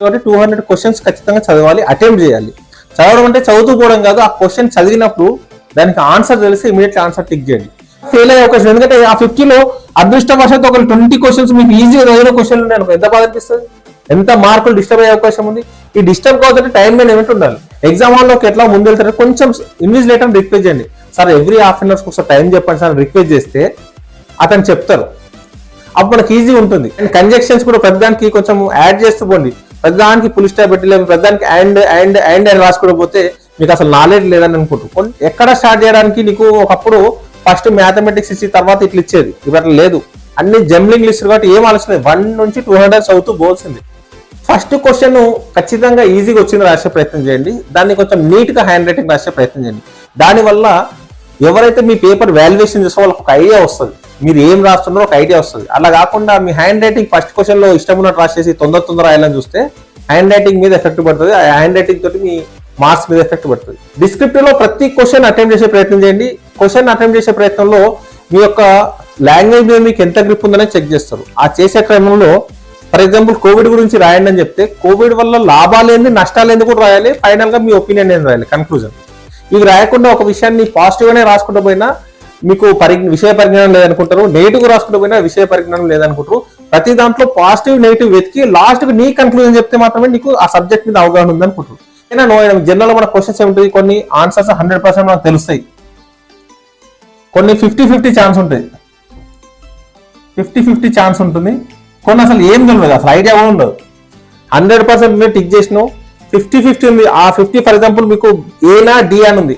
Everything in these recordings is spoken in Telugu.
కాబట్టి టూ హండ్రెడ్ క్వశ్చన్స్ ఖచ్చితంగా చదవాలి అటెంప్ట్ చేయాలి. చదవడం అంటే చదువుతూ పోవడం కాదు ఆ క్వశ్చన్ చదివినప్పుడు దానికి ఆన్సర్ తెలిసి ఇమీడియట్లీ ఆన్సర్ టిక్ చేయండి. ఫెయిల్ అయ్యే క్వశ్చన్ ఎందుకంటే ఆ ఫిఫ్టీలో అదృష్టవశాత్తు ఒక ట్వంటీ క్వశ్చన్స్ మీకు ఈజీగా చదివిన క్వశ్చన్లు ఉన్నాయి ఎంత బాధ అనిపిస్తుంది? ఎంత మార్కులు డిస్టర్బ్ అయ్యే అవకాశం ఉంది? ఈ డిస్టర్బ్ కావాలంటే టైం మేనేజ్మెంట్ ఉండాలి. ఎగ్జామ్ హాల్లోకి ఎట్లా ముందు వెళ్తారు కొంచెం ఇన్విజిలేటర్ రిక్వెస్ట్ చేయండి. Sir every half an hours ఒకసారి టైం చెప్పండి సార్ రిక్వెస్ట్ చేస్తే అతను చెప్తారు అప్పుడు మనకి ఈజీ ఉంటుంది. అండ్ కంజెక్షన్స్ కూడా ప్రతిదానికి కొంచెం యాడ్ చేస్తూ పోండి. ప్రతిదానికి పులి స్టాప్ పెట్టి లేదు ప్రతిదానికి అండ్ అండ్ అండ్ అని రాసుకోవడం పోతే మీకు అసలు నాలెడ్జ్ లేదని అనుకుంటూ ఎక్కడ స్టార్ట్ చేయడానికి నీకు ఒకప్పుడు ఫస్ట్ మ్యాథమెటిక్స్ ఇచ్చి తర్వాత ఇట్లా ఇచ్చేది. ఇప్పుడు అట్లా లేదు. అన్ని జంబ్లింగ్ లిస్ట్ కాబట్టి ఏం ఆలోచన వన్ నుంచి టూ హండ్రెడ్ చదువుతూ పోల్సింది ఫస్ట్ క్వశ్చన్ ఖచ్చితంగా ఈజీగా వచ్చింది రాసే ప్రయత్నం చేయండి. దాన్ని కొంచెం నీట్గా హ్యాండ్ రైటింగ్ రాసే ప్రయత్నం చేయండి. దానివల్ల ఎవరైతే మీ పేపర్ వాల్యుయేషన్ చేసే వాళ్ళకి ఒక ఐడియా వస్తుంది. మీరు ఏం రాస్తున్నారో ఒక ఐడియా వస్తుంది. అలా కాకుండా మీ హ్యాండ్ రైటింగ్ ఫస్ట్ క్వశ్చన్లో ఇష్టం ఉన్నట్టు రాసేసి తొందర తొందర రాయాలని చూస్తే హ్యాండ్ రైటింగ్ మీద ఎఫెక్ట్ పడుతుంది. ఆ హ్యాండ్ రైటింగ్ తోటి మీ మార్క్స్ మీద ఎఫెక్ట్ పడుతుంది. డిస్క్రిప్టివ్లో ప్రతి క్వశ్చన్ అటెంప్ట్ చేసే ప్రయత్నం చేయండి. క్వశ్చన్ అటెంప్ట్ చేసే ప్రయత్నంలో మీ యొక్క లాంగ్వేజ్ మీద మీకు ఎంత గ్రిప్ ఉందనే చెక్ చేస్తారు. ఆ చేసే క్రమంలో ఫర్ ఎగ్జాంపుల్ కోవిడ్ గురించి రాయండి అని చెప్తే కోవిడ్ వల్ల లాభాలు ఏంది నష్టాలు ఏంది కూడా రాయాలి. ఫైనల్గా మీ ఒపీనియన్ ఏంది రాయాలి? కన్క్లూజన్. ఇవి రాయకుండా ఒక విషయాన్ని పాజిటివ్గానే రాసుకుంటూ పోయినా మీకు పరి విషయ పరిజ్ఞానం లేదనుకుంటారు. నెగిటివ్ రాసుకుంటూ పోయినా విషయ పరిజ్ఞానం లేదనుకుంటారు. ప్రతి దాంట్లో పాజిటివ్ నెగిటివ్ వెతికి లాస్ట్కి నీ కన్క్లూజన్ చెప్తే మాత్రమే నీకు ఆ సబ్జెక్ట్ మీద అవగాహన ఉంది అనుకుంటారు అయినా జనరల్ మన క్వశ్చన్స్ ఏమిటి కొన్ని ఆన్సర్స్ హండ్రెడ్ పర్సెంట్ మనకు తెలుస్తాయి. కొన్ని ఫిఫ్టీ ఫిఫ్టీ ఛాన్స్ ఉంటుంది ఫిఫ్టీ ఫిఫ్టీ ఛాన్స్ ఉంటుంది. కొన్ని అసలు ఏం తెలియదు అసలు ఐడియా కూడా ఉండదు. హండ్రెడ్ పర్సెంట్ టిక్ చేసినావు. ఫిఫ్టీ ఫిఫ్టీ ఉంది. ఆ ఫిఫ్టీ ఫర్ ఎగ్జాంపుల్ మీకు ఏనా డి అని ఉంది.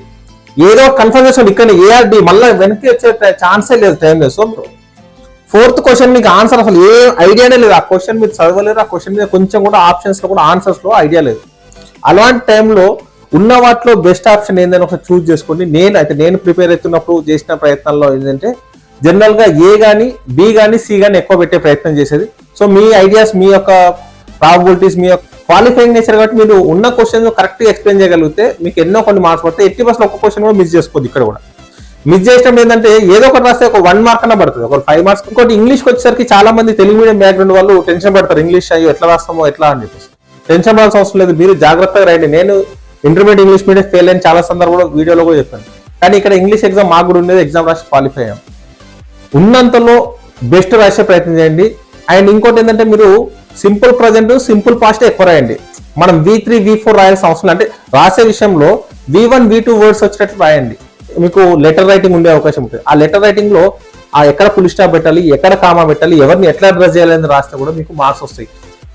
ఏదో కన్ఫర్మేషన్ ఇక్కడ ఏఆర్ డి మళ్ళీ వెనక్కి వచ్చే ఛాన్సే లేదు టైం లేదు. సో ఫోర్త్ క్వశ్చన్ మీకు ఆన్సర్ అసలు ఏ ఐడియానే లేదు. ఆ క్వశ్చన్ మీరు చదవలేరు ఆ క్వశ్చన్ మీద కొంచెం కూడా ఆప్షన్స్లో కూడా ఆన్సర్స్లో ఐడియా లేదు. అలాంటి టైంలో ఉన్న వాటిలో బెస్ట్ ఆప్షన్ ఏందని ఒకసారి చూస్ చేసుకోండి. నేను అయితే నేను ప్రిపేర్ అవుతున్నప్పుడు చేసిన ప్రయత్నాల్లో ఏంటంటే జనరల్గా ఏ కానీ బి కానీ సి కానీ ఎక్కువ పెట్టే ప్రయత్నం చేసేది. సో మీ ఐడియాస్ మీ యొక్క ప్రాబిలిటీస్ మీ యొక్క క్వాలిఫైయింగ్ నేచర్ కాబట్టి మీరు ఉన్న క్వశ్చన్ కరెక్ట్గా ఎక్స్ప్లెయిన్ చేయగలిగితే మీకు ఎన్నో కొన్ని మార్క్స్ పడతాయి. ఎట్టి బస్సులో ఒక క్వశ్చన్ కూడా మిస్ చేసుకోవద్దు ఇక్కడ కూడా. మిస్ చేసినప్పుడు ఏంటంటే ఏదో ఒకటి రాస్తే ఒక వన్ మార్క్ అన్న పడుతుంది. ఒక ఫైవ్ మార్క్స్ ఇంకోటి ఇంగ్లీష్కి వచ్చేసరికి చాలా మంది తెలుగు మీడియం బ్యాక్గ్రౌండ్ వాళ్ళు టెన్షన్ పడతారు. ఇంగ్లీష్ అయ్యో ఎట్లా రాస్తామో ఎట్లా అని చెప్పేసి. టెన్షన్ పడాల్సిన అవసరం లేదు. మీరు జాగ్రత్తగా రాయండి నేను ఇంటర్మీడియట్ ఇంగ్లీష్ మీడియం ఫెయిల్ అయిన చాలా సందర్భంలో వీడియోలో కూడా చెప్పాను. కానీ ఇక్కడ ఇంగ్లీష్ ఎగ్జామ్ మాకు కూడా ఉండేది. ఎగ్జామ్ రాసి క్వాలిఫై అయ్యాం. ఉన్నంతలో బెస్ట్ రాసే ప్రయత్నం చేయండి. అండ్ ఇంకోటి ఏంటంటే మీరు సింపుల్ ప్రజెంట్ సింపుల్ పాస్ట్ ఎక్కువ రాయండి. మనం వి త్రీ వి ఫోర్ రాయాల్సిన అవసరం అంటే రాసే విషయంలో V one V two words వచ్చేటట్టు రాయండి. మీకు లెటర్ రైటింగ్ ఉండే అవకాశం ఉంటుంది. ఆ లెటర్ రైటింగ్లో ఆ ఎక్కడ ఫుల్ స్టాప్ పెట్టాలి ఎక్కడ కామా పెట్టాలి ఎవరిని ఎట్లా అడ్రస్ చేయాలని రాస్తే కూడా మీకు మార్క్స్ వస్తాయి.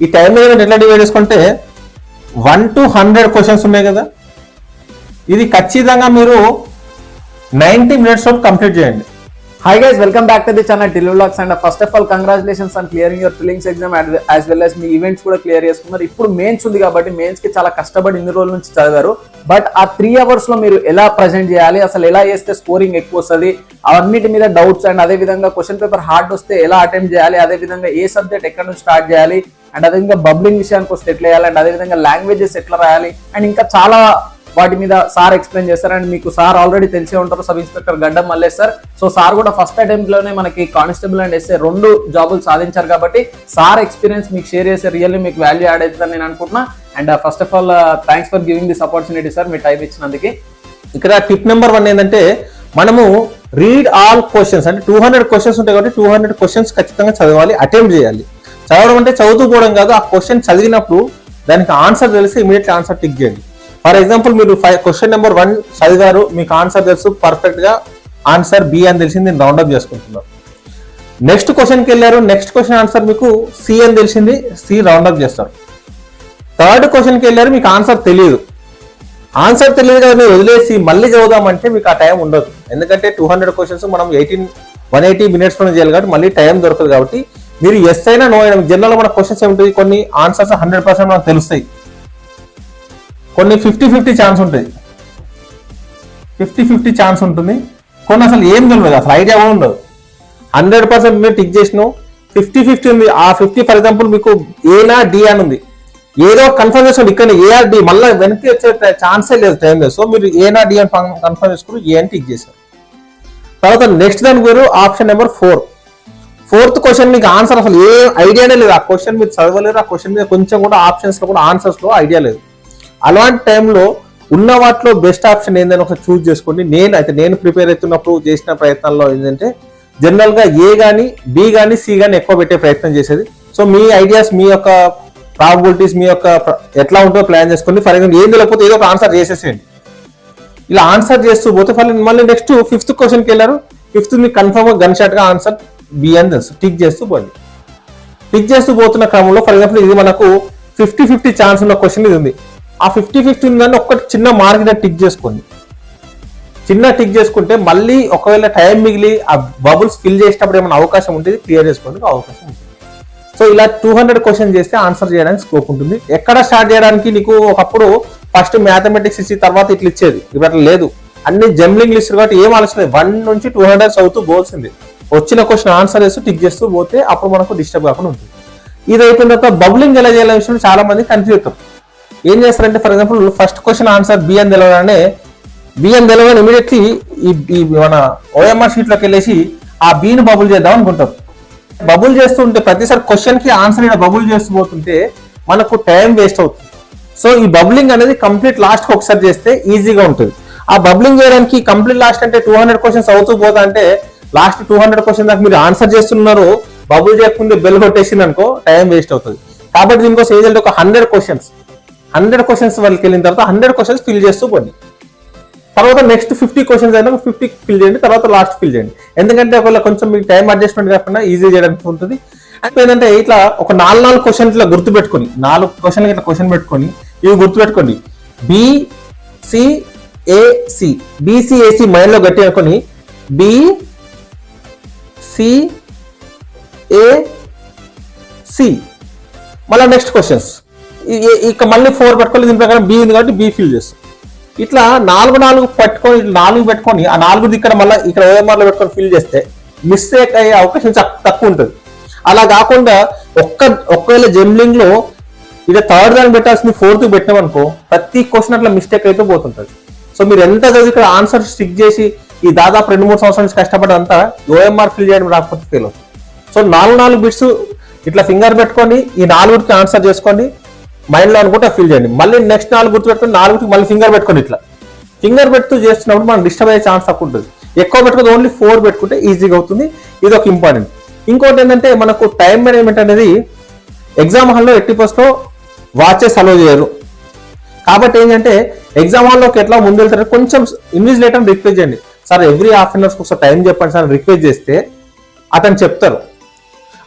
ఈ టైం మేనేజ్మెంట్ ఎట్లా డివైడ్ చేసుకుంటే వన్ టు హండ్రెడ్ క్వశ్చన్స్ ఉన్నాయి కదా. ఇది ఖచ్చితంగా మీరు నైన్టీ మినిట్స్ కంప్లీట్ చేయండి. Hi guys welcome back to the channel till blogs and first of all congratulations on clearing your fillings exam as well as మీ ఈవెంట్స్ కూడా క్లియర్ చేసుకున్నారు. ఇప్పుడు మెయిన్స్ ఉంది కాబట్టి మెయిన్స్కి చాలా కష్టపడి ఇన్ని రోజుల నుంచి చదివారు. బట్ ఆ త్రీ అవర్స్లో మీరు ఎలా ప్రజెంట్ చేయాలి? అసలు ఎలా చేస్తే స్కోరింగ్ ఎక్కువ వస్తుంది? అవన్నిటి మీద డౌట్స్ అండ్ అదే విధంగా క్వశ్చన్ పేపర్ హార్డ్ వస్తే ఎలా అటెంప్ట్ చేయాలి? అదే విధంగా ఏ సబ్జెక్ట్ ఎక్కడ నుంచి స్టార్ట్ చేయాలి? అండ్ అదేవిధంగా బబ్లింగ్ విషయానికి వస్తే ఎట్లా చేయాలి? అండ్ అదేవిధంగా లాంగ్వేజెస్ ఎట్లా రాయాలి? అండ్ ఇంకా చాలా వాటి మీద సార్ ఎక్స్ప్లెయిన్ చేస్తారు. అండ్ మీకు సార్ ఆల్రెడీ తెలిసే ఉంటారు. Sub inspector Gaddam Mallesh sir. So sir కూడా ఫస్ట్ అటెంప్ట్లోనే మనకి కానిస్టేబుల్ అండ్ ఎస్ఏ రెండు జాబులు సాధించారు కాబట్టి సార్ ఎక్స్పీరియన్స్ మీకు షేర్ చేసే రియల్లీ మీకు వాల్యూ యాడ్ అవుతుందని నేను అనుకుంటున్నా. And first of all thanks for giving this opportunity sir me time ఇచ్చినందుకు. ఇక్కడ టిప్ నెంబర్ వన్ ఏంటంటే మనము రీడ్ ఆల్ క్వశ్చన్స్ అంటే టూ హండ్రెడ్ క్వశ్చన్స్ ఉంటాయి కాబట్టి టూ హండ్రెడ్ క్వశ్చన్స్ ఖచ్చితంగా చదవాలి అటెంప్ట్ చేయాలి. చదవడం అంటే చదువుతూ పోవడం కాదు. ఆ క్వశ్చన్ చదివినప్పుడు దానికి ఆన్సర్ తెలిసి ఇమీడియట్లీ ఆన్సర్ టిక్ చేయండి. ఫర్ ఎగ్జాంపుల్ మీరు ఫైవ్ క్వశ్చన్ నెంబర్ వన్ చదివారు మీకు ఆన్సర్ తెలుసు పర్ఫెక్ట్గా ఆన్సర్ బి అని తెలిసింది నేను రౌండప్ చేసుకుంటున్నారు నెక్స్ట్ క్వశ్చన్కి వెళ్ళారు నెక్స్ట్ క్వశ్చన్ ఆన్సర్ మీకు సి అని తెలిసింది సి రౌండప్ చేస్తారు. థర్డ్ క్వశ్చన్కి వెళ్ళారు మీకు ఆన్సర్ తెలియదు. ఆన్సర్ తెలియదు కదా మీరు వదిలేసి మళ్ళీ చదువుదామంటే మీకు ఆ టైం ఉండదు. ఎందుకంటే టూ హండ్రెడ్ క్వశ్చన్స్ మనం ఎయిటీన్ వన్ ఎయిటీ మినిట్స్లో చేయాలి కాబట్టి మళ్ళీ టైం దొరకదు కాబట్టి మీరు ఎస్ అయినా నో అయినా జనరల్ మన క్వశ్చన్స్ ఏమిటి కొన్ని ఆన్సర్స్ హండ్రెడ్ పర్సెంట్ మనకు తెలుస్తాయి. కొన్ని ఫిఫ్టీ ఫిఫ్టీ ఛాన్స్ ఉంటుంది ఫిఫ్టీ ఫిఫ్టీ ఛాన్స్ ఉంటుంది. కొన్ని అసలు ఏం తెలియదు అసలు ఐడియా కూడా ఉండదు హండ్రెడ్ పర్సెంట్ మీరు టిక్ చేసినావు ఫిఫ్టీ ఫిఫ్టీ ఉంది. ఆ ఫిఫ్టీ ఫర్ ఎగ్జాంపుల్ మీకు ఏనా డి అని ఉంది. ఏదో కన్ఫర్మేషన్ ఇక్కడ ఏఆర్ డి మళ్ళీ వెనక్కి వచ్చే ఛాన్సే లేదు టైం లేదు. సో మీరు ఏనా డి అని కన్ఫర్మ్ చేసుకుని ఏ అని టిక్ చేశారు. తర్వాత నెక్స్ట్ దాని పేరు option number four fourth question మీకు ఆన్సర్ అసలు ఏ ఐడియానే లేదు. ఆ క్వశ్చన్ మీరు చదవలేరు ఆ క్వశ్చన్ మీద కొంచెం కూడా ఆప్షన్స్లో కూడా ఆన్సర్స్లో ఐడియా లేదు. అలాంటి టైంలో ఉన్న వాటిలో బెస్ట్ ఆప్షన్ ఏందని ఒకసారి చూస్ చేసుకోండి. నేను అయితే నేను ప్రిపేర్ అవుతున్నప్పుడు చేసిన ప్రయత్నాల్లో ఏంటంటే జనరల్గా ఏ కానీ బి కానీ సి కానీ ఎక్కువ పెట్టే ప్రయత్నం చేసేది. సో మీ ఐడియాస్ మీ యొక్క ప్రాబిలిటీస్ మీ యొక్క ఎట్లా ఉంటుందో ప్లాన్ చేసుకోండి. ఫర్ ఎగ్జాంపుల్ ఏం తెలియకపోతే ఏదో ఒక ఆన్సర్ చేసేసేయండి. ఇలా ఆన్సర్ చేస్తూ పోతే మళ్ళీ మళ్ళీ నెక్స్ట్ ఫిఫ్త్ క్వశ్చన్కి వెళ్ళారు. ఫిఫ్త్ మీకు కన్ఫర్మ్ గన్ షాట్గా ఆన్సర్ బి అని తెలుసు. టిక్ చేస్తూ పోండి. టిక్ చేస్తూ పోతున్న క్రమంలో ఫర్ ఎగ్జాంపుల్ ఇది మనకు ఫిఫ్టీ ఫిఫ్టీ ఛాన్స్ ఉన్న క్వశ్చన్ ఇది ఉంది. ఆ ఫిఫ్టీ ఫిఫ్టీ ఉందని ఒక్కటి చిన్న మార్క్ టిక్ చేసుకోండి. చిన్న టిక్ చేసుకుంటే మళ్ళీ ఒకవేళ టైం మిగిలి ఆ బబుల్స్ ఫిల్ చేసేటప్పుడు ఏమైనా అవకాశం ఉంటుంది క్లియర్ చేసుకోవడానికి అవకాశం ఉంటుంది. సో ఇలా టూ హండ్రెడ్ క్వశ్చన్ చేస్తే ఆన్సర్ చేయడానికి స్కోప్ ఉంటుంది. ఎక్కడ స్టార్ట్ చేయడానికి నీకు ఒకప్పుడు ఫస్ట్ మ్యాథమెటిక్స్ ఇచ్చి తర్వాత ఇట్లా ఇచ్చేది. ఇప్పుడు లేదు. అన్ని జంబ్లింగ్ లిస్ట్ కాబట్టి ఏం ఆలోచన లేదు. వన్ నుంచి టూ హండ్రెడ్ చదువుతూ పోల్సింది వచ్చిన క్వశ్చన్ ఆన్సర్ చేస్తూ టిక్ చేస్తూ పోతే అప్పుడు మనకు డిస్టర్బ్ కాకుండా ఉంటుంది. ఇది అయిపోయిన తర్వాత బబులింగ్ ఎలా చేయాలనే విషయంలో చాలా మంది కన్ఫ్యూజ్ అవుతారు. ఏం చేస్తారంటే for example first question answer B అని తెలవగానే బి అని తెలవగానే ఇమీడియట్లీ ఈ మన ఓఎంఆర్ షీట్లోకి వెళ్ళేసి ఆ బీని బబుల్ చేద్దాం అనుకుంటారు బబుల్ చేస్తుంటే ప్రతిసారి క్వశ్చన్కి ఆన్సర్ ఇక్కడ బబుల్ చేస్తూ పోతుంటే మనకు టైం వేస్ట్ అవుతుంది. సో ఈ బబులింగ్ అనేది కంప్లీట్ లాస్ట్కి ఒకసారి చేస్తే ఈజీగా ఉంటుంది. ఆ బబులింగ్ చేయడానికి కంప్లీట్ లాస్ట్ అంటే టూ హండ్రెడ్ క్వశ్చన్స్ అవుతూ పోతా అంటే లాస్ట్ టూ హండ్రెడ్ క్వశ్చన్ దాకా మీరు ఆన్సర్ చేస్తున్నారు బబుల్ చేయకుండా బెల్ కొట్టేసింది అనుకో టైం వేస్ట్ అవుతుంది. కాబట్టి దీనికోసం ఏదంటే ఒక హండ్రెడ్ క్వశ్చన్స్ హండ్రెడ్ క్వశ్చన్స్ వాళ్ళకి వెళ్ళిన తర్వాత హండ్రెడ్ క్వశ్చన్స్ ఫిల్ చేస్తూ పోండి. తర్వాత నెక్స్ట్ ఫిఫ్టీ క్వశ్చన్స్ అయినా ఫిఫ్టీ ఫిల్ చేయండి తర్వాత లాస్ట్ ఫిల్ చేయండి. ఎందుకంటే ఒకవేళ కొంచెం మీకు టైం అడ్జస్ట్మెంట్ కాకుండా ఈజీ చేయడానికి ఉంటుంది. అంటే ఏంటంటే ఇట్లా ఒక నాలుగు నాలుగు క్వశ్చన్ ఇట్లా గుర్తు పెట్టుకొని నాలుగు క్వశ్చన్ ఇట్లా క్వశ్చన్ పెట్టుకొని ఇవి గుర్తు పెట్టుకోండి B C A C BCAC మైండ్లో గట్టి అనుకొని బి సి ఏ సి మళ్ళీ నెక్స్ట్ క్వశ్చన్స్ ఇక మళ్ళీ ఫోర్ పెట్టుకోలేదు దీని ప్రకారం బి ఉంది కాబట్టి బి ఫిల్ చేస్తాం. ఇట్లా నాలుగు నాలుగు పట్టుకొని ఇట్లా నాలుగు పెట్టుకొని ఆ నాలుగు ఇక్కడ మళ్ళీ ఇక్కడ ఓఎంఆర్లో పెట్టుకొని ఫిల్ చేస్తే మిస్టేక్ అయ్యే అవకాశం తక్కువ ఉంటుంది. అలా కాకుండా ఒక్క ఒక్కవేళ జంబ్లింగ్లో ఇక థర్డ్ దాన్ని పెట్టాల్సింది ఫోర్త్ పెట్టినామనుకో ప్రతి క్వశ్చన్ అట్లా మిస్టేక్ అయితే పోతుంటుంది. సో మీరు ఎంత చదివి ఇక్కడ ఆన్సర్ స్టిక్ చేసి ఈ దాదాపు రెండు మూడు సంవత్సరాల నుంచి కష్టపడంతా ఓఎంఆర్ ఫిల్ చేయడం రాకపోతే ఫెయిల్ అవుతుంది. సో నాలుగు నాలుగు బిట్స్ ఇట్లా ఫింగర్ పెట్టుకొని ఈ నాలుగుకి ఆన్సర్ చేసుకోండి. మైండ్లో అనుకుంటే ఫిల్ చేయండి. మళ్ళీ నెక్స్ట్ నాలుగు గుర్తు పెట్టుకుని నాలుగుకి మళ్ళీ ఫింగర్ పెట్టుకొని ఇట్లా. ఫింగర్ పెడుతూ చేస్తున్నప్పుడు మనం డిస్టర్బ్ అయ్యే ఛాన్స్ తక్కువ ఉంటుంది. ఎక్కువ పెట్టుకుంటే ఓన్లీ ఫోర్ పెట్టుకుంటే ఈజీగా అవుతుంది. ఇది ఒక ఇంపార్టెంట్ ఇంకోటి ఏంటంటే మనకు టైం మేనేజ్మెంట్ అనేది ఎగ్జామ్ హాల్లో ఎట్టి పోస్ట్లో వాచెస్ అలో చేయరు. కాబట్టి ఏంటంటే ఎగ్జామ్ హాల్లోకి ఎట్లా ముందు వెళ్తారు కొంచెం ఇన్విజిలేటర్ రిక్వెస్ట్ చేయండి. సార్ ఎవ్రీ హాఫ్ అన్ అవర్స్కి ఒకసారి టైం చెప్పండి సార్ రిక్వెస్ట్ చేస్తే అతను చెప్తారు.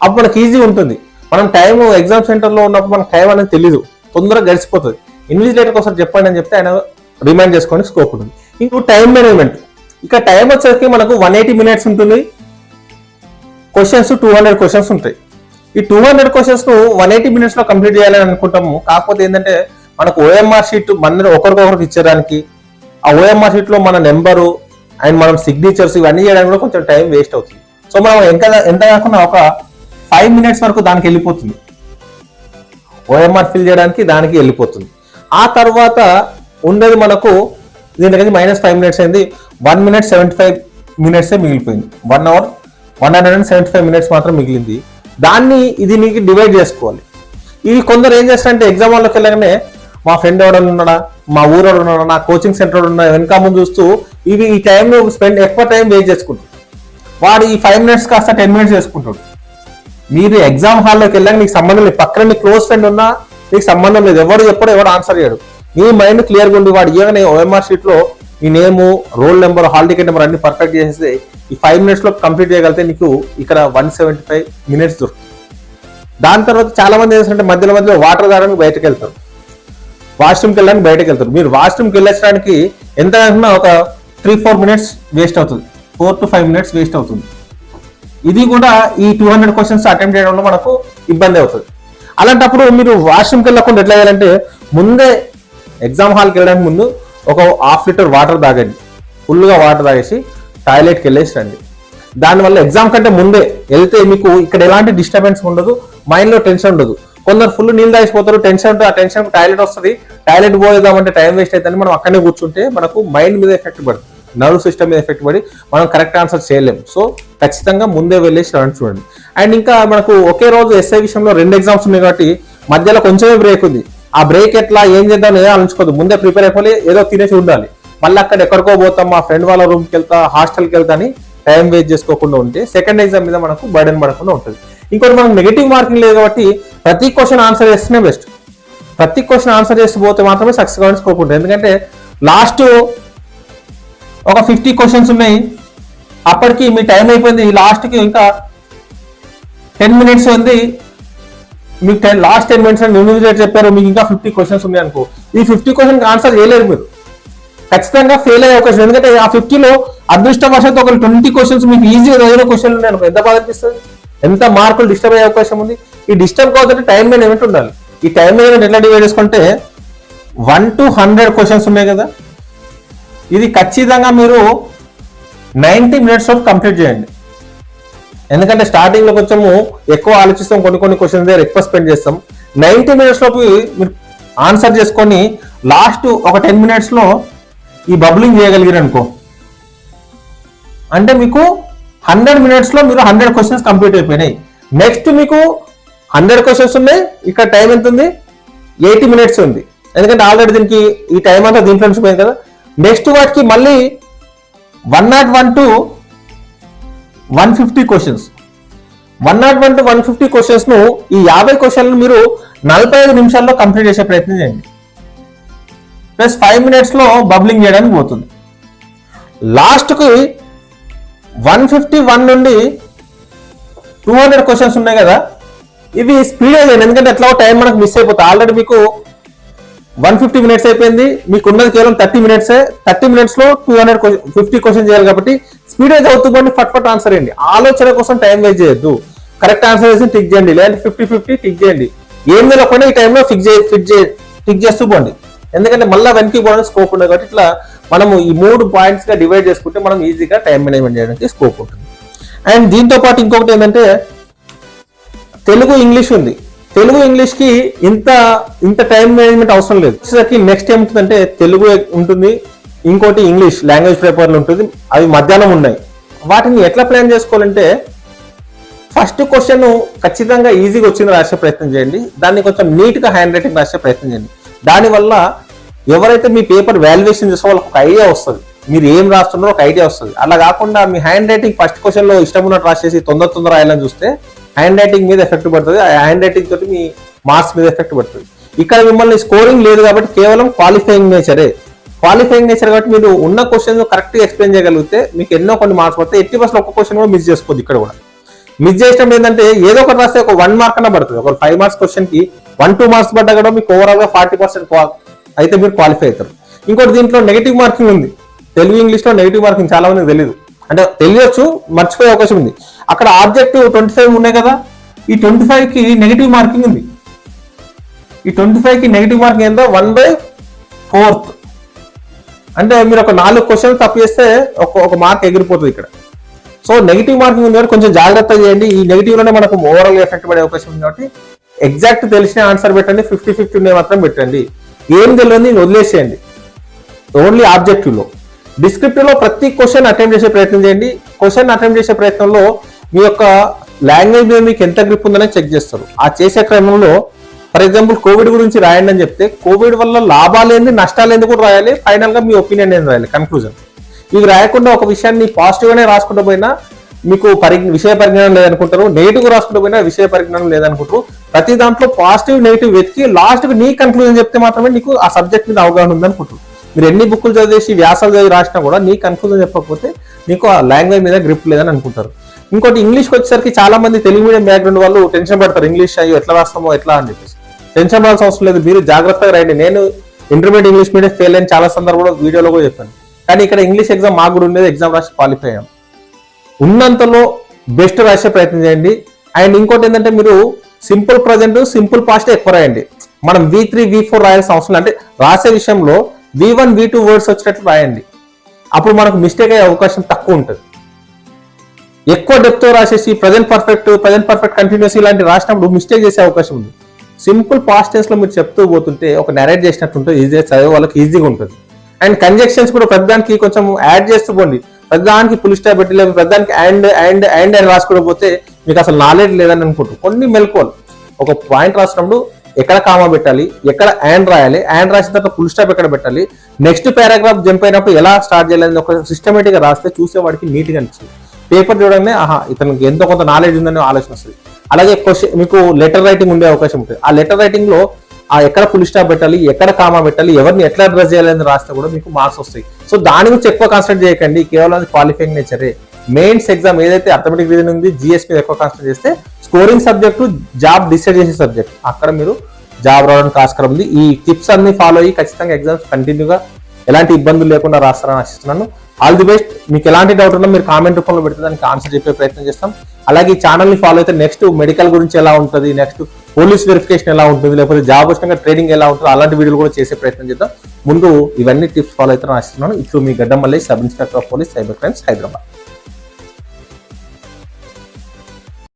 అప్పుడు మనకి ఈజీ ఉంటుంది. మనం టైం ఎగ్జామ్ సెంటర్లో ఉన్నప్పుడు మనకు టైం అనేది తెలియదు తొందరగా గడిచిపోతుంది. ఇన్విజిలేటర్ ఒకసారి చెప్పండి అని చెప్తే ఆయన రిమైండ్ చేసుకోవడానికి స్కోప్ ఉంటుంది. ఇంకో టైం మేనేజ్మెంట్ ఇక టైం వచ్చేసరికి మనకు వన్ ఎయిటీ మినిట్స్ ఉంటుంది. క్వశ్చన్స్ టూ హండ్రెడ్ క్వశ్చన్స్ ఉంటాయి. ఈ టూ హండ్రెడ్ క్వశ్చన్స్ను వన్ ఎయిటీ మినిట్స్లో కంప్లీట్ చేయాలని అనుకుంటాము. కాకపోతే ఏంటంటే మనకు ఓఎంఆర్ షీట్ మన ఒకరికొకరికి ఇచ్చడానికి ఆ ఓఎంఆర్ షీట్లో మన నెంబరు అండ్ మనం సిగ్నేచర్స్ ఇవన్నీ చేయడానికి కూడా కొంచెం టైం వేస్ట్ అవుతుంది. సో మనం ఎంత ఎంత కాకుండా ఒక ఫైవ్ మినిట్స్ వరకు దానికి వెళ్ళిపోతుంది. ఓఎంఆర్ ఫిల్ చేయడానికి దానికి వెళ్ళిపోతుంది. ఆ తర్వాత ఉండేది మనకు దీనికి మైనస్ ఫైవ్ మినిట్స్ అయింది. వన్ మినిట్ సెవెంటీ ఫైవ్ మినిట్సే మిగిలిపోయింది. One hour one hundred and seventy five minutes మాత్రం మిగిలింది. దాన్ని ఇది నీకు డివైడ్ చేసుకోవాలి. ఇది కొందరు ఏం చేస్తారంటే ఎగ్జామ్ వాళ్ళకి వెళ్ళగానే మా ఫ్రెండ్ ఎవడో ఉన్నాడా? మా ఊరోడు ఉన్నాడా? నా కోచింగ్ సెంటర్ ఉన్నా వెనక ముందు చూస్తూ ఇవి ఈ టైం స్పెండ్ ఎక్కువ టైం వేస్ట్ చేసుకుంటాడు. వాడు ఈ ఫైవ్ మినిట్స్ కాస్త టెన్ మినిట్స్ చేసుకుంటాడు. మీరు ఎగ్జామ్ హాల్లోకి వెళ్ళాక నీకు సంబంధం లేదు. పక్కన నీ క్లోజ్ ఫ్రెండ్ ఉన్నా నీకు సంబంధం లేదు. ఎవరు ఎప్పుడు ఎవరు ఆన్సర్ చేయడు. నీ మైండ్ క్లియర్గా ఉండి వాడు ఇవ్వగానే ఓఎంఆర్ షీట్లో name name roll number hall ticket number అన్ని పర్ఫెక్ట్ చేసేస్తే ఈ ఫైవ్ మినిట్స్లో కంప్లీట్ చేయగలిగితే నీకు ఇక్కడ వన్ సెవెంటీ ఫైవ్ మినిట్స్ దొరుకుతుంది. దాని తర్వాత చాలా మంది ఏంటంటే మధ్యలో మధ్యలో వాటర్ తాగడానికి బయటకు వెళ్తారు. వాష్రూమ్కి వెళ్ళడానికి బయటకు వెళ్తారు. మీరు వాష్రూమ్కి వెళ్ళడానికి ఎంత అనుకున్నా ఒక త్రీ ఫోర్ మినిట్స్ వేస్ట్ అవుతుంది. Four to five minutes waste అవుతుంది. ఇది కూడా ఈ టూ హండ్రెడ్ క్వశ్చన్స్ అటెంప్ట్ చేయడంలో మనకు ఇబ్బంది అవుతుంది. అలాంటప్పుడు మీరు వాష్రూమ్కి వెళ్ళకుండా ఎట్లా చేయాలంటే ముందే ఎగ్జామ్ హాల్కి వెళ్ళడానికి ముందు ఒక హాఫ్ లీటర్ వాటర్ తాగండి. ఫుల్గా వాటర్ తాగేసి టాయిలెట్కి వెళ్ళేసి రండి. దానివల్ల ఎగ్జామ్ కంటే ముందే వెళ్తే మీకు ఇక్కడ ఎలాంటి డిస్టర్బెన్స్ ఉండదు మైండ్లో టెన్షన్ ఉండదు. కొందరు ఫుల్ నీళ్ళు తాగిపోతారు టెన్షన్ ఉంటుంది ఆ టెన్షన్ టాయిలెట్ వస్తుంది. టాయిలెట్ పోయేదామంటే టైం వేస్ట్ అవుతుంది మనం అక్కడనే కూర్చుంటే మనకు మైండ్ మీద ఎఫెక్ట్ పడుతుంది. నర్వ్ సిస్టమ్ మీద ఎఫెక్ట్ పడి మనం కరెక్ట్ ఆన్సర్ చేయలేం. సో ఖచ్చితంగా ముందే వెళ్ళేసి రండి చూడండి. అండ్ ఇంకా మనకు ఒకే రోజు ఎస్ఐ విషయంలో రెండు ఎగ్జామ్స్ ఉన్నాయి కాబట్టి మధ్యలో కొంచెమే బ్రేక్ ఉంది. ఆ బ్రేక్ ఎట్లా ఏం చేద్దాం ఏదో ఆలోచుకోవద్దు ముందే ప్రిపేర్ అయిపోయి ఏదో తినేసి ఉండాలి. మళ్ళీ అక్కడ ఎక్కడికో పోతాం మా ఫ్రెండ్ వాళ్ళ రూమ్కి వెళ్తా హాస్టల్కి వెళ్తా అని టైం వేస్ట్ చేసుకోకుండా ఉంటే సెకండ్ ఎగ్జామ్ మీద మనకు బర్డెన్ పడకుండా ఉంటుంది. ఇంకోటి మనకు నెగిటివ్ మార్కింగ్ లేదు కాబట్టి ప్రతి క్వశ్చన్ ఆన్సర్ చేస్తేనే బెస్ట్ ప్రతి క్వశ్చన్ ఆన్సర్ చేసి పోతే మాత్రమే సక్సెస్ కావాలని స్కోప్ ఉంటుంది ఎందుకంటే లాస్ట్ ఒక ఫిఫ్టీ క్వశ్చన్స్ ఉన్నాయి. అప్పటికి మీ టైం అయిపోయింది. లాస్ట్కి ఇంకా టెన్ మినిట్స్ ఉంది. మీకు టెన్ లాస్ట్ టెన్ మినిట్స్ న్యూమినేట్ చెప్పారు. మీకు ఇంకా ఫిఫ్టీ క్వశ్చన్స్ ఉన్నాయి అనుకో. ఈ ఫిఫ్టీ క్వశ్చన్కి ఆన్సర్ చేయలేరు మీరు. ఖచ్చితంగా ఫెయిల్ అయ్యే అవకాశం ఎందుకంటే ఆ ఫిఫ్టీలో అదృష్టవశాత్తు ఒక ట్వంటీ క్వశ్చన్స్ మీకు ఈజీగా చదివిన క్వశ్చన్లు ఉన్నాయి అనుకో. ఎంత బాధ అనిపిస్తుంది? ఎంత మార్కులు డిస్టర్బ్ అయ్యే అవకాశం ఉంది? ఈ డిస్టర్బ్ కావాలంటే టైం మేనేజ్మెంట్ ఉండాలి. ఈ టైం మేనేజ్మెంట్ ఎట్లా డివైడ్ చేసుకుంటే వన్ టు హండ్రెడ్ క్వశ్చన్స్ ఉన్నాయి కదా. ఇది ఖచ్చితంగా మీరు నైంటీ మినిట్స్ కంప్లీట్ చేయండి. ఎందుకంటే స్టార్టింగ్లో కొంచెము ఎక్కువ ఆలోచిస్తాం కొన్ని కొన్ని క్వశ్చన్స్ దగ్గర ఎక్కువ స్పెండ్ చేస్తాం. నైంటీ మినిట్స్ లోపు మీరు ఆన్సర్ చేసుకొని లాస్ట్ ఒక టెన్ మినిట్స్లో ఈ బబ్లింగ్ చేయగలిగారు అనుకో. అంటే మీకు హండ్రెడ్ మినిట్స్లో మీరు హండ్రెడ్ క్వశ్చన్స్ కంప్లీట్ అయిపోయినాయి. నెక్స్ట్ మీకు హండ్రెడ్ క్వశ్చన్స్ ఉన్నాయి ఇక్కడ టైం ఎంత ఉంది? ఎయిటీ మినిట్స్ ఉంది. ఎందుకంటే ఆల్రెడీ దీనికి ఈ టైం అంతా దీంట్లో నుంచి పోయింది కదా. నెక్స్ట్ వాటికి మళ్ళీ one nought one to one fifty questions one nought one to one fifty క్వశ్చన్స్ను ఈ యాభై క్వశ్చన్లు మీరు నలభై ఐదు నిమిషాల్లో కంప్లీట్ చేసే ప్రయత్నం చేయండి. ప్లస్ ఫైవ్ మినిట్స్లో బబ్లింగ్ చేయడానికి పోతుంది. లాస్ట్కి వన్ ఫిఫ్టీ వన్ నుండి టూ హండ్రెడ్ క్వశ్చన్స్ ఉన్నాయి కదా. ఇవి స్పీడ్ అయ్యాయి ఎందుకంటే ఎట్లా టైం మనకు మిస్ అయిపోతుంది. ఆల్రెడీ మీకు వన్ ఫిఫ్టీ మినిట్స్ అయిపోయింది. మీకు ఉన్నది కేవలం థర్టీ మినిట్స్ థర్టీ మినిట్స్లో టూ హండ్రెడ్ ఫిఫ్టీ క్వశ్చన్ చేయాలి కాబట్టి స్పీడ్ అయితే అవుతుంది ఫట్ ఫట్ ఆన్సర్ చేయండి ఆలోచన కోసం టైం వేస్ట్ చేయొద్దు. కరెక్ట్ ఆన్సర్ చేసి టిక్ చేయండి. లేదంటే ఫిఫ్టీ ఫిఫ్టీ టిక్ చేయండి. ఏం తెలియకుండా ఈ టైంలో ఫిక్స్ చే ఫిక్ చే టిక్ చేస్తూ పోండి. ఎందుకంటే మళ్ళీ వెనక్కి పోవడానికి స్కోప్ ఉండదు కాబట్టి ఇట్లా మనము ఈ మూడు పాయింట్స్గా డివైడ్ చేసుకుంటే మనం ఈజీగా టైం మేనేజ్మెంట్ చేయడానికి స్కోప్ ఉంటుంది. అండ్ దీంతో పాటు ఇంకొకటి ఏంటంటే తెలుగు ఇంగ్లీష్ ఉంది. తెలుగు ఇంగ్లీష్కి ఇంత ఇంత టైం మేనేజ్మెంట్ అవసరం లేదు. వచ్చేసరికి నెక్స్ట్ ఏముంటుందంటే తెలుగు ఉంటుంది ఇంకోటి ఇంగ్లీష్ లాంగ్వేజ్ పేపర్లు ఉంటుంది అవి మధ్యాహ్నం ఉన్నాయి. వాటిని ఎట్లా ప్లాన్ చేసుకోవాలంటే ఫస్ట్ క్వశ్చన్ ఖచ్చితంగా ఈజీగా వచ్చింది రాసే ప్రయత్నం చేయండి. దాన్ని కొంచెం నీట్గా హ్యాండ్ రైటింగ్ రాసే ప్రయత్నం చేయండి. దానివల్ల ఎవరైతే మీ పేపర్ వాల్యుయేషన్ చేసే వాళ్ళకి ఒక ఐడియా వస్తుంది. మీరు ఏం రాస్తున్నారో ఒక ఐడియా వస్తుంది. అలా కాకుండా మీ హ్యాండ్ రైటింగ్ ఫస్ట్ క్వశ్చన్లో ఇష్టం ఉన్నట్టు రాసేసి తొందర తొందర రాయాలని చూస్తే హ్యాండ్ రైటింగ్ మీద ఎఫెక్ట్ పడుతుంది. ఆ హ్యాండ్ రైటింగ్ తోటి మీ మార్క్స్ మీద ఎఫెక్ట్ పడుతుంది. ఇక్కడ మిమ్మల్ని స్కోరింగ్ లేదు కాబట్టి కేవలం క్వాలిఫైయింగ్ నేచరే క్వాలిఫైయింగ్ నేచర్ కాబట్టి మీరు ఉన్న క్వశ్చన్ కరెక్ట్గా ఎక్స్ప్లెయిన్ చేయగలిగితే మీకు ఎన్నో కొన్ని మార్క్స్ పడతాయి. ఎట్టి బస్సులో ఒక క్వశ్చన్ కూడా మిస్ చేసుకోవద్దు ఇక్కడ కూడా. మిస్ చేసినప్పుడు ఏంటంటే ఏదో ఒకటి రాస్తే ఒక వన్ మార్క్ అన్న పడుతుంది. ఒక ఫైవ్ మార్క్స్ క్వశ్చన్కి వన్ టూ మార్క్స్ పడ్డా కూడా మీకు ఓవరాల్గా ఫార్టీ పర్సెంట్ అయితే మీరు క్వాలిఫై అవుతారు. ఇంకోటి దీంట్లో నెగిటివ్ మార్కింగ్ ఉంది. తెలుగు ఇంగ్లీష్లో నెగిటివ్ మార్కింగ్ చాలా మంది తెలియదు అంటే తెలియచ్చు మర్చిపోయే అవకాశం ఉంది. అక్కడ ఆబ్జెక్టివ్ ట్వంటీ ఫైవ్ ఉన్నాయి కదా. ఈ ట్వంటీ ఫైవ్కి నెగిటివ్ మార్కింగ్ ఉంది. ఈ ట్వంటీ ఫైవ్కి నెగిటివ్ మార్కింగ్ ఏందో వన్ బై ఫోర్త్. అంటే మీరు ఒక నాలుగు క్వశ్చన్ తప్పు చేస్తే ఒక ఒక మార్క్ ఎగిరిపోతుంది ఇక్కడ. సో నెగిటివ్ మార్కింగ్ ఉంది కాబట్టి కొంచెం జాగ్రత్త చేయండి. ఈ నెగిటివ్లోనే మనకు ఓవరాల్ ఎఫెక్ట్ పడే అవకాశం ఉంది కాబట్టి ఎగ్జాక్ట్ తెలిసిన ఆన్సర్ పెట్టండి. ఫిఫ్టీ ఫిఫ్టీ ఉన్నాయి మాత్రం పెట్టండి. ఏం తెలియదు వదిలేసేయండి. ఓన్లీ ఆబ్జెక్టివ్లో డిస్క్రిప్టివ్లో ప్రతి క్వశ్చన్ అటెంప్ట్ చేసే ప్రయత్నం చేయండి. క్వశ్చన్ అటెంప్ట్ చేసే ప్రయత్నంలో మీ యొక్క లాంగ్వేజ్ మీద మీకు ఎంత గ్రిప్ ఉందనే చెక్ చేస్తారు. ఆ చేసే క్రమంలో ఫర్ ఎగ్జాంపుల్ కోవిడ్ గురించి రాయండి అని చెప్తే కోవిడ్ వల్ల లాభాలు ఏంది నష్టాలు ఏంది కూడా రాయాలి ఫైనల్గా మీ ఒపీనియన్ ఏంది రాయాలి కన్క్లూజన్ ఇవి రాయకుండా ఒక విషయాన్ని పాజిటివ్ గానే రాసుకుంటూ పోయినా మీకు పరి విషయ పరిజ్ఞానం లేదనుకుంటారు నెగిటివ్ రాసుకుంటూ పోయినా విషయ పరిజ్ఞానం లేదనుకుంటారు ప్రతి దాంట్లో పాజిటివ్ నెగిటివ్ వెతికి లాస్ట్ నీ కన్క్లూజన్ చెప్తే మాత్రమే నీకు ఆ సబ్జెక్ట్ మీద అవగాహన ఉందనుకుంటారు. మీరు ఎన్ని బుక్కులు చదివేసి వ్యాసాలు చదివి రాసినా కూడా నీ కన్క్లూజన్ చెప్పకపోతే నీకు ఆ లాంగ్వేజ్ మీద గ్రిప్ లేదని అనుకుంటారు. ఇంకోటి ఇంగ్లీష్కి వచ్చేసరికి చాలా మంది తెలుగు మీడియం బ్యాక్గ్రౌండ్ వాళ్ళు టెన్షన్ పడతారు. ఇంగ్లీష్ అయ్యో ఎట్లా రాస్తామో ఎట్లా అని చెప్పేసి. టెన్షన్ పడాల్సిన అవసరం లేదు. మీరు జాగ్రత్తగా రాయండి నేను ఇంటర్మీడియట్ ఇంగ్లీష్ మీడియం ఫెయిల్ అయిన చాలా సందర్భంలో వీడియోలో కూడా చెప్పాను. కానీ ఇక్కడ ఇంగ్లీష్ ఎగ్జామ్ మాకు కూడా ఉండేది. ఎగ్జామ్ రాసి క్వాలిఫై అయ్యాం. ఉన్నంతలో బెస్ట్ రాసే ప్రయత్నం చేయండి. అండ్ ఇంకోటి ఏంటంటే మీరు సింపుల్ ప్రజెంట్ సింపుల్ పాస్ట్ ఎక్కువ రాయండి. మనం వి త్రీ వి ఫోర్ రాయాల్సిన అవసరం అంటే రాసే విషయంలో V one V two words వచ్చినట్లు రాయండి. అప్పుడు మనకు మిస్టేక్ అయ్యే అవకాశం తక్కువ ఉంటుంది. ఎక్కువ డెప్త్ రాసేసి present perfect present perfect continuous ఇలాంటి రాసినప్పుడు మిస్టేక్ చేసే అవకాశం ఉంది. సింపుల్ పాస్ట్ టెన్స్లో మీరు చెప్తూ పోతుంటే ఒక నెరేట్ చేసినట్టు ఉంటుంది. ఈజీగా చదివే వాళ్ళకి ఈజీగా ఉంటుంది. అండ్ కంజెక్షన్స్ కూడా ప్రతిదానికి కొంచెం యాడ్ చేస్తూ పోండి. ప్రతిదానికి పులి స్టాప్ పెట్టి లేదు ప్రతిదానికి అండ్ అండ్ అండ్ అని రాసుకోవడం పోతే మీకు అసలు నాలెడ్జ్ లేదని అనుకుంటారు. కొన్ని మెలకువలు. ఒక పాయింట్ రాసినప్పుడు ఎక్కడ కామా పెట్టాలి ఎక్కడ అండ్ రాయాలి అండ్ రాసిన తర్వాత ఫుల్ స్టాప్ ఎక్కడ పెట్టాలి నెక్స్ట్ పారాగ్రాఫ్ జంప్ అయినప్పుడు ఎలా స్టార్ట్ చేయాలని ఒక సిస్టమేటిక్గా రాస్తే చూసేవాడికి నీట్గా అనిపిస్తుంది. పేపర్ చూడగానే ఆహా ఇతనికి ఎంతో కొంత నాలెడ్జ్ ఉందని ఆలోచన వస్తుంది. అలాగే క్వశ్చన్ మీకు లెటర్ రైటింగ్ ఉండే అవకాశం ఉంటుంది. ఆ లెటర్ రైటింగ్లో ఆ ఎక్కడ ఫుల్ స్టాప్ పెట్టాలి ఎక్కడ కామా పెట్టాలి ఎవరిని ఎట్లా అడ్రస్ చేయాలని రాస్తే కూడా మీకు మార్క్స్ వస్తాయి. సో దాని గురించి ఎక్కువ కాన్సన్ట్రేట్ చేయకండి కేవలం క్వాలిఫైయింగ్ నేచరే మెయిన్స్ ఎగ్జామ్ ఏదైతే అథమెటిక్ రీజన్ ఉంది జిఎస్ మీద ఎక్కువ కాన్సన్ట్రేట్ చేస్తే స్కోరింగ్ సబ్జెక్టు జాబ్ డిసైడ్ చేసే సబ్జెక్ట్ అక్కడ మీరు జాబ్ రావడానికి ఆస్కారం ఉంది. ఈ టిప్స్ అన్ని ఫాలో అయ్యి ఖచ్చితంగా ఎగ్జామ్స్ కంటిన్యూగా ఎలాంటి ఇబ్బందులు లేకుండా రాస్తారని ఆశిస్తున్నాను. ఆల్ ది బెస్ట్ మీకు ఎలాంటి డౌట్ ఉన్నా మీరు కామెంట్ రూపంలో పెడితే దానికి ఆన్సర్ చెప్పే ప్రయత్నం చేస్తాం. అలాగే ఈ ఛానల్ని ఫాలో అయితే నెక్స్ట్ మెడికల్ గురించి ఎలా ఉంటుంది నెక్స్ట్ పోలీస్ వెరిఫికేషన్ ఎలా ఉంటుంది లేకపోతే జాబ్ వచ్చినాక ట్రేడింగ్ ఎలా ఉంటుంది అలాంటి వీడియోలు కూడా చేసే ప్రయత్నం చేద్దాం. ముందు ఇవన్నీ టిప్స్ ఫాలో అయితే ఆశిస్తున్నాను. ఇప్పుడు మీ గడ్డం మళ్ళీ sub inspector of police cyber crimes Hyderabad